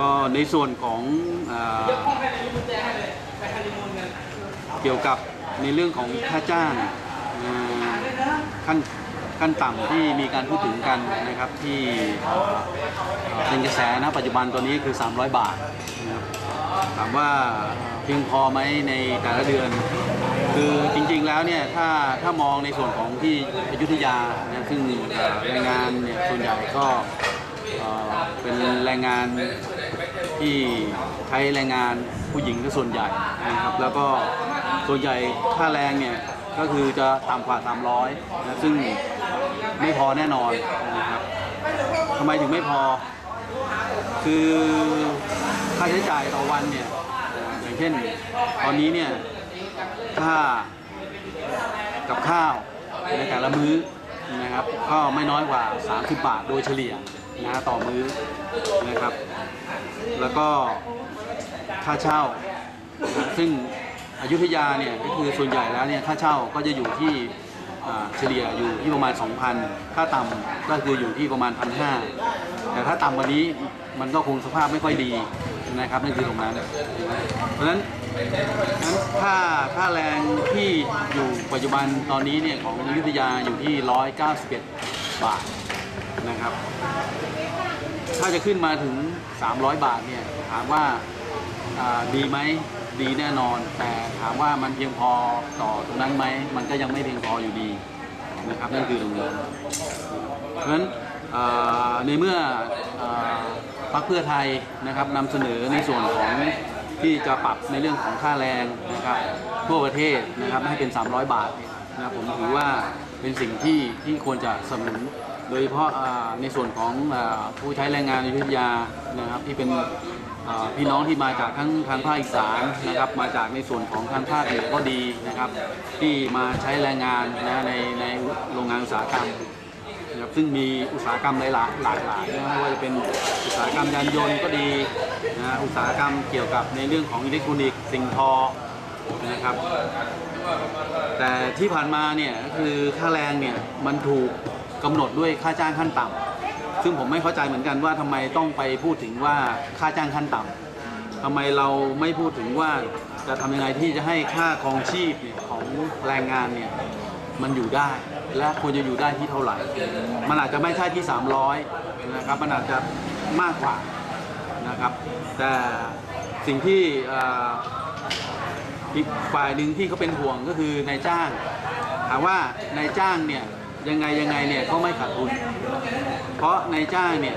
ก็ในส่วนของเกี่ยวกับในเรื่องของค่าจ้างขั้นขั้นต่ำที่มีการพูดถึงกันนะครับที่เป็นกระแสนะปัจจุบันตัวนี้คือ 300 บาทนะครับถามว่าเพียงพอไหมในแต่ละเดือน คือจริงๆแล้วเนี่ยถ้าถ้ามองในส่วนของที่อยุธยานะซึ่งเอ่อแรงงานเนี่ยส่วนใหญ่ก็เป็นแรงงาน ที่ใช้แรงงานผู้หญิงก็ส่วนใหญ่นะครับ แล้วก็ส่วนใหญ่ค่าแรงเนี่ยก็คือจะต่ำกว่า 300นะซึ่งไม่พอแน่นอนนะครับทำไมถึงไม่พอ คือค่าใช้จ่ายต่อวันเนี่ยเอ่ออย่างเช่นตอนนี้เนี่ยค่ากับข้าวในแต่ละมื้อนะครับก็ไม่น้อยกว่า 30 บาทโดยเฉลี่ย นะต่อมื้อนะครับ แล้วก็ค่าเช่า ซึ่งอยุธยาเนี่ยก็คือส่วนใหญ่แล้วเนี่ยค่าเช่าก็จะอยู่ที่เฉลี่ยอยู่ที่ประมาณ 2,000ถ้าต่ำก็คืออยู่ที่ประมาณ 1,500 แต่ถ้าต่ำกว่านี้มันก็คงสภาพไม่ค่อยดีนะครับนั่นคือตรงนั้น เพราะฉะนั้นนั้นค่าค่าแรงที่อยู่ปัจจุบันตอนนี้เนี่ยของอยุธยาอยู่ที่ 191 บาท นะครับ ถ้าจะขึ้นมาถึง 300 บาทเนี่ยถามว่าดีไหมดีแน่นอน แต่ถามว่ามันเพียงพอต่อตรงนั้นไหมมันก็ยังไม่เพียงพออยู่ดีนะครับนั่นคือตรงนี้เพราะฉะนั้นในเมื่ออ่าพรรคเพื่อไทยนะครับนำเสนอในส่วนของที่จะปรับในเรื่องของค่าแรงนะครับทั่วประเทศนะครับให้เป็น 300 บาทนะครับผมถือว่าเป็นสิ่งที่ที่ควรจะสนับสนุน โดยเฉพาะในส่วนของผู้ใช้แรงงานในอยุธยานะครับที่เป็นพี่น้องที่มาจากทั้งทางภาคอีสานนะครับมาจากในส่วนของทางภาคเหนือก็ดีนะครับ ที่มาใช้แรงงานนะในในโรงงานอุตสาหกรรมนะครับซึ่งมีอุตสาหกรรมหลายหลากหลายนะไม่ว่าจะเป็นอุตสาหกรรมยานยนต์ก็ดีนะอุตสาหกรรมเกี่ยวกับในเรื่องของอิเล็กทรอนิกส์สิ่งทอนะครับ แต่ที่ผ่านมาเนี่ยก็คือค่าแรงเนี่ยมันถูก กำหนดด้วยค่าจ้างขั้นต่ำซึ่งผมไม่เข้าใจเหมือนกันว่าทำไมต้องไปพูดถึงว่าค่าจ้างขั้นต่ำทำไมเราไม่พูดถึงว่าจะทำยังไงที่จะให้ค่าครองชีพเนี่ยของแรงงานเนี่ยมันอยู่ได้ และควรจะอยู่ได้ที่เท่าไหร่ มันอาจจะไม่ใช่ที่ 300นะครับมันอาจจะมากกว่านะครับ แต่สิ่งที่อีกฝ่ายหนึ่งที่เขาเป็นห่วงก็คือนายจ้างถามว่านายจ้างเนี่ย ยังไงยังไงเนี่ยก็ไม่ขาดทุน เพราะนายจ้างเนี่ย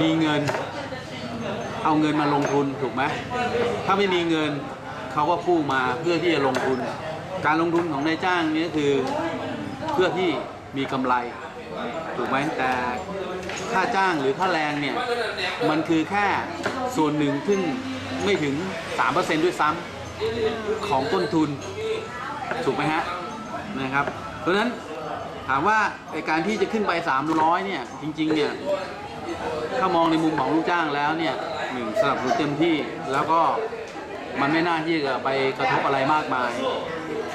มีเงินเอาเงินมาลงทุนถูกไหมถ้าไม่มีเงินเขาก็กู้มาเพื่อที่จะลงทุน การลงทุนของนายจ้างนี่คือเพื่อที่มีกำไรถูกไหมแต่ค่าจ้างหรือค่าแรงเนี่ยมันคือแค่ส่วนหนึ่งซึ่งไม่ถึง 3%ด้วยซ้ำของต้นทุนถูกไหมฮะนะครับ เพราะฉะนั้น ถามว่าไอการที่จะขึ้นไป 300 เนี่ย จริงๆ เนี่ย ถ้ามองในมุมของลูกจ้างแล้วเนี่ยหนึ่งสนับสนุนเต็มที่แล้วก็มันไม่น่าที่จะไปกระทบอะไรมากมาย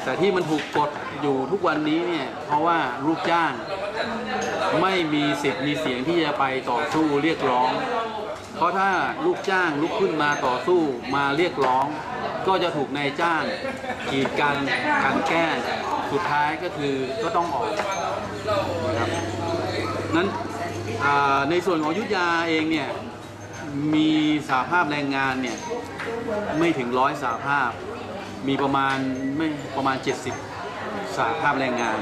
แต่ที่มันถูกกดอยู่ทุกวันนี้เนี่ย เพราะว่าลูกจ้างไม่มีสิทธิ์มีเสียงที่จะไปต่อสู้เรียกร้อง เพราะถ้าลูกจ้างลุกขึ้นมาต่อสู้มาเรียกร้อง ก็จะถูกนายจ้างกีดกันกันแก้สุดท้ายก็คือก็ต้องออกนะครับนั้นในส่วนของยุทธยาเองเนี่ยมีสาภาพแรงงานเนี่ยไม่ถึงร้อยสาภาพ มีประมาณไม่ประมาณ 70 สาภาพแรงงาน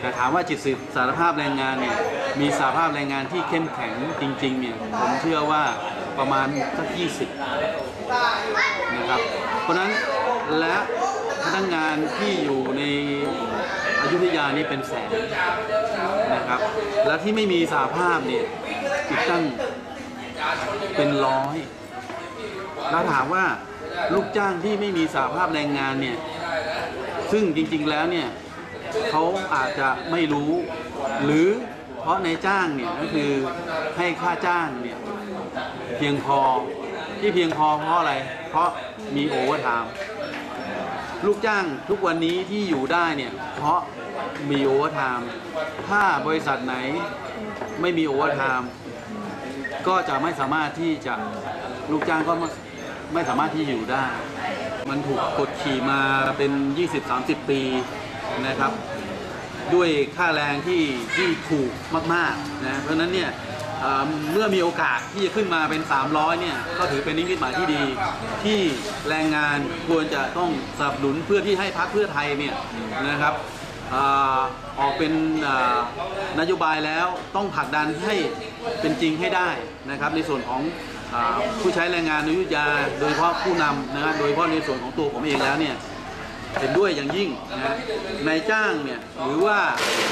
แต่ถามว่า 70 สารภาพแรงงานเนี่ยมีสาภาพแรงงานที่เข้มแข็งจริงๆเนี่ยผมเชื่อว่า ประมาณสัก20 นะครับ เพราะนั้นและพนักงานที่อยู่ในอยุธยานี่เป็นแสนนะครับ และที่ไม่มีสาภาพเนี่ยอีกตั้งเป็นร้อย แล้วถามว่าลูกจ้างที่ไม่มีสาภาพแรงงานเนี่ย ซึ่งจริงๆแล้วเนี่ยเขาอาจจะไม่รู้หรือ เพราะในจ้างเนี่ยก็คือให้ค่าจ้างเนี่ยเพียงพอที่เพียงพอเพราะอะไร เพราะมีโอเวอร์ไทม์ลูกจ้างทุกวันนี้ที่อยู่ได้เนี่ยเพราะมีโอเวอร์ไทม์ถ้าบริษัทไหนไม่มีโอเวอร์ไทม์ก็จะไม่สามารถที่จะลูกจ้างก็ไม่ไม่สามารถที่อยู่ได้ มันถูกกดขี่มาเป็น 20-30 ปีนะครับ ด้วยค่าแรงที่ที่ถูกมากๆนะเพราะฉะนั้นเนี่ยเเมื่อมีโอกาสที่จะขึ้นมาเป็น 300 เนี่ย ก็ถือเป็นนิมิตหมายที่ดี ที่แรงงานควรจะต้องสนับสนุนเพื่อที่ให้พรรคเพื่อไทยเนี่ยนะครับออกเป็นนโยบายแล้วต้องผลักดันให้เป็นจริงให้ได้นะครับ ในส่วนของอผู้ใช้แรงงานในยุธยา โดยเฉพาะผู้นำนะครับโดยเฉพาะในส่วนของตัวผมเองแล้วเนี่ย เห็นด้วยอย่างยิ่งนะนายจ้างเนี่ยหรือว่า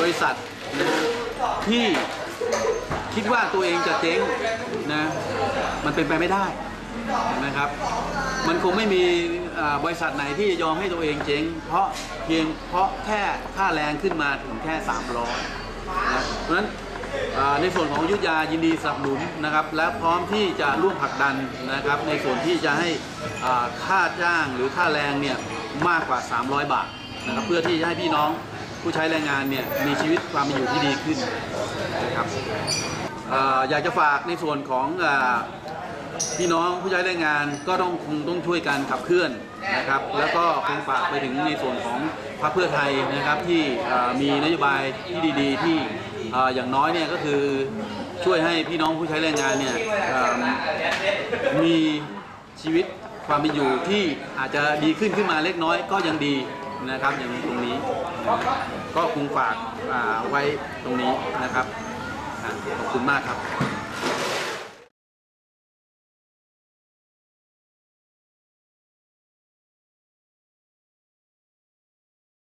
บริษัทนะที่คิดว่าตัวเองจะเจ๊งนะมันเป็นไปไม่ได้นะครับ มันคงไม่มีบริษัทไหนที่จะยอมให้ตัวเองเจ๊ง เพราะเพียงเพราะแค่ค่าแรงขึ้นมาถึงแค่ 300นะเพราะฉะนั้นในส่วนของยุทธยายินดีสนับสนุนนะครับ และพร้อมที่จะร่วมผลักดันนะครับ ในส่วนที่จะให้ค่าจ้างหรือค่าแรงเนี่ย มากกว่า 300 บาทนะครับเพื่อที่จะให้พี่น้องผู้ใช้แรงงานเนี่ยมีชีวิตความเป็นอยู่ที่ดีขึ้นนะครับออยากจะฝากในส่วนของอพี่น้องผู้ใช้แรงงานก็ต้องคงต้องช่วยกันขับเคลื่อนนะครับ แล้วก็คงฝากไปถึงในส่วนของพรรคเพื่อไทยนะครับที่มีนโยบายที่ดีๆ ที่ออย่างน้อยเนี่ยก็คือช่วยให้พี่น้องผู้ใช้แรงงานเนี่ยมีชีวิต ความเป็นอยู่ที่อาจจะดีขึ้นขึ้นมาเล็กน้อยก็ยังดีนะครับอย่างตรงนี้ก็คงฝากไว้ตรงนี้นะครับขอบคุณมากครับ